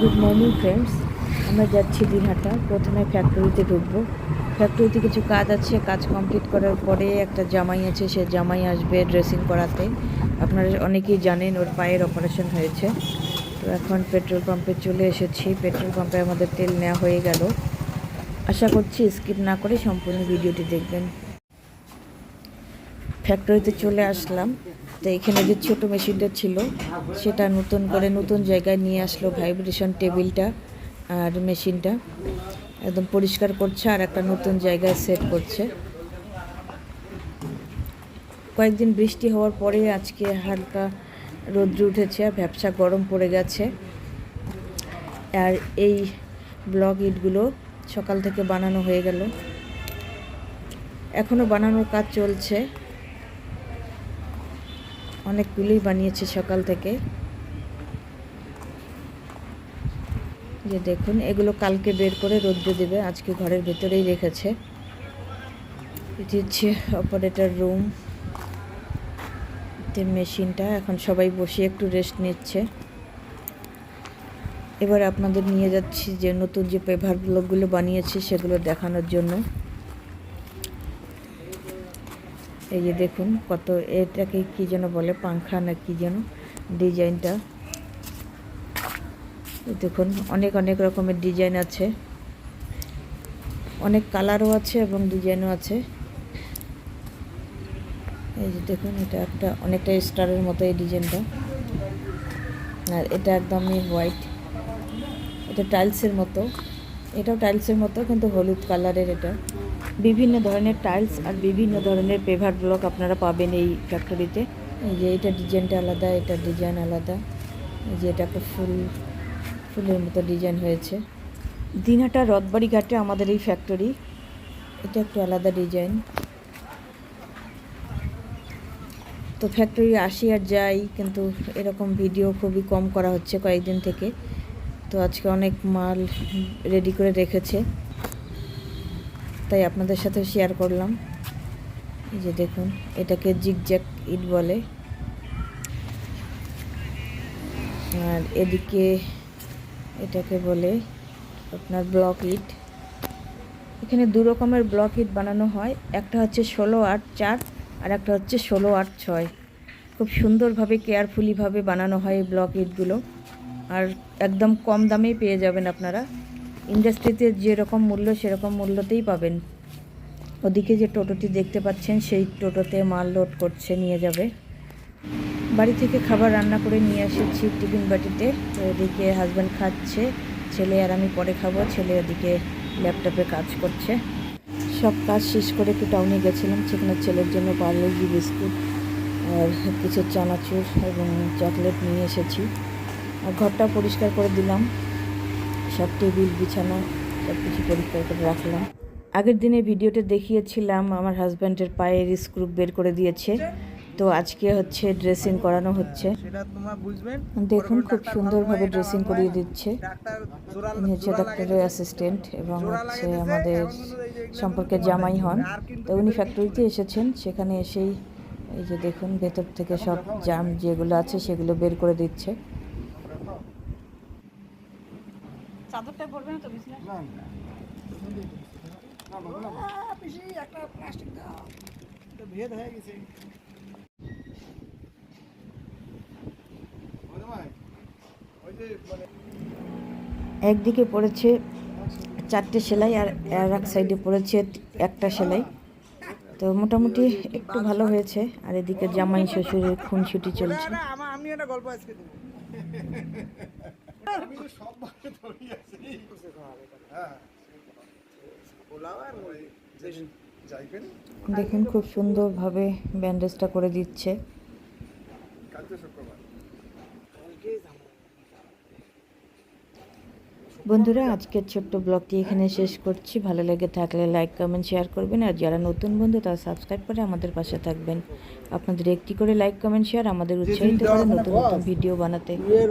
Good morning friends আমরা যাচ্ছি দিনহাটা। প্রথমে ফ্যাক্টরিতে ঢুকবো। ফ্যাক্টরিতে কিছু কাজ আছে। কাজ কমপ্লিট করার পরে একটা জামাই আছে। সে জামাই আসবে ড্রেসিং করাতে। আপনারা অনেকেই জানেন, ওর পায়ের অপারেশন হয়েছে। তো এখন পেট্রোল পাম্পে চলে এসেছি। পেট্রোল পাম্পে আমাদের তেল নেওয়া হয়ে গেল। আশা করছি স্কিপ না করে সম্পূর্ণ ভিডিওটি দেখবেন। ফ্যাক্টরিতে চলে আসলাম। তো এখানে যে ছোট মেশিনটা ছিল, সেটা নতুন করে নতুন জায়গায় নিয়ে আসলো ভাইব্রেশন টেবিলটা আর মেশিনটা। একদম পরিষ্কার করছে আর একটা নতুন জায়গায় সেট করছে। কয়েকদিন বৃষ্টি হওয়ার পরে আজকে হালকা রোদ্র উঠেছে আর ব্যবসা গরম পড়ে গেছে। আর এই ব্লক ইটগুলো সকাল থেকে বানানো হয়ে গেল। এখনও বানানোর কাজ চলছে। অনেকগুলোই বানিয়েছে সকাল থেকে। যে দেখুন, এগুলো কালকে বের করে রোদ্রে দেবে, আজকে ঘরের ভেতরেই রেখেছে। এটি হচ্ছে অপারেটর রুম মেশিনটা, এখন সবাই বসে একটু রেস্ট নিচ্ছে। এবার আপনাদের নিয়ে যাচ্ছি যে নতুন যে পেভার ব্লকগুলো বানিয়েছে, সেগুলো দেখানোর জন্য। এই যে দেখুন কত, এটাকে কি যেন বলে, পাংখা না কি যেন, ডিজাইনটা। দেখুন, অনেক অনেক রকমের ডিজাইন আছে। অনেক কালারও আছে এবং ডিজাইনও আছে। এই যে দেখুন, এটা একটা অনেকটা স্টারের মতো এই ডিজাইনটা। আর এটা একদমই হোয়াইট। এটা টাইলসের মতো। এটাও টাইলসের মতো, কিন্তু হলুদ কালারের এটা। বিভিন্ন ধরনের টাইলস আর বিভিন্ন ধরনের পেভার ব্লক আপনারা পাবেন এই ফ্যাক্টরিতে এই যে এটা ডিজাইনটা আলাদা, এটা ডিজাইন আলাদা। এই যে এটা একটা ফুল, ফুলের মতো ডিজাইন হয়েছে। দিনহাটা রথবাড়ি ঘাটে আমাদের এই ফ্যাক্টরি এটা একটু আলাদা ডিজাইন তো ফ্যাক্টরি আসি আর যাই, কিন্তু এরকম ভিডিও খুবই কম করা হচ্ছে কয়েকদিন থেকে। তো আজকে অনেক মাল রেডি করে রেখেছে। তাই আপনাদের সাথে শেয়ার করলাম। এই যে দেখুন, এটাকে জিগজ্যাক ইট বলে। আর এদিকে এটাকে বলে আপনার ব্লক ইট এখানে দু রকমের ব্লক ইট বানানো হয়। একটা হচ্ছে ষোলো আট চার আর একটা হচ্ছে ষোলো আট ছয়। খুব সুন্দরভাবে কেয়ারফুলিভাবে বানানো হয় এই ব্লক ইটগুলো আর একদম কম দামেই পেয়ে যাবেন আপনারা। ইন্ডাস্ট্রিতে যেরকম মূল্য, সেরকম মূল্যতেই পাবেন। ওদিকে যে টোটোটি দেখতে পাচ্ছেন, সেই টোটোতে মাল লোড করছে, নিয়ে যাবে। বাড়ি থেকে খাবার রান্না করে নিয়ে এসেছি টিফিন বাটিতে। তো এদিকে হাজব্যান্ড খাচ্ছে, ছেলে আর আমি পরে খাব, ছেলে ওদিকে ল্যাপটপে কাজ করছে। সব কাজ শেষ করে একটু টাউনে গেছিলাম, সেখানে ছেলের জন্য পার্লেজি বিস্কুট আর কিছু চানাচুর এবং চকলেট নিয়ে এসেছি। আর ঘরটা পরিষ্কার করে দিলাম। সব টেবিল, বিছানা সব কিছু পরিষ্কার করে রাখলাম। আগের দিনে ভিডিওতে দেখিয়েছিলাম, আমার হাজব্যান্ডের পায়ের স্ক্রু বের করে দিয়েছে। তো আজকে হচ্ছে ড্রেসিং করানো হচ্ছে। দেখুন, খুব সুন্দরভাবে ড্রেসিং করিয়ে দিচ্ছে। হচ্ছে ডাক্তারের অ্যাসিস্ট্যান্ট এবং হচ্ছে আমাদের সম্পর্কে জামাই হন। তো উনি ফ্যাক্টরিতে এসেছেন। সেখানে এসেই এই যে দেখুন, ভেতর থেকে সব জাম যেগুলো আছে সেগুলো বের করে দিচ্ছে। চাদরটা পড়বে না তো বিছনা? পিসি একটা প্লাস্টিক দাও। এটা ভেদ হয়ে গেছে। ওই যে মানে একদিকে পড়েছে চারটে সেলাই আর আর এক সাইডে পড়েছে একটা সেলাই। তো মোটামুটি একটু ভালো হয়েছে। আর এদিকে জামাই শ্বশুরের খুনছুটি চলছে। না, আমি একটা গল্প আজকে দেবো। আমি তো সব ভাবে ধরি আছি। হ্যাঁ। দেখুন খুব সুন্দরভাবে ব্যান্ডেজটা করে দিচ্ছে। বন্ধুরা আজকের ছোট্ট ব্লগটি এখানে শেষ করছি। ভালো লেগে থাকলে লাইক কমেন্ট শেয়ার করবেন। আর যারা নতুন বন্ধু তারা সাবস্ক্রাইব করে আমাদের পাশে থাকবেন। আপনাদের একটি করে লাইক কমেন্ট শেয়ার আমাদের উৎসাহিত করে নতুন নতুন ভিডিও বানাতে।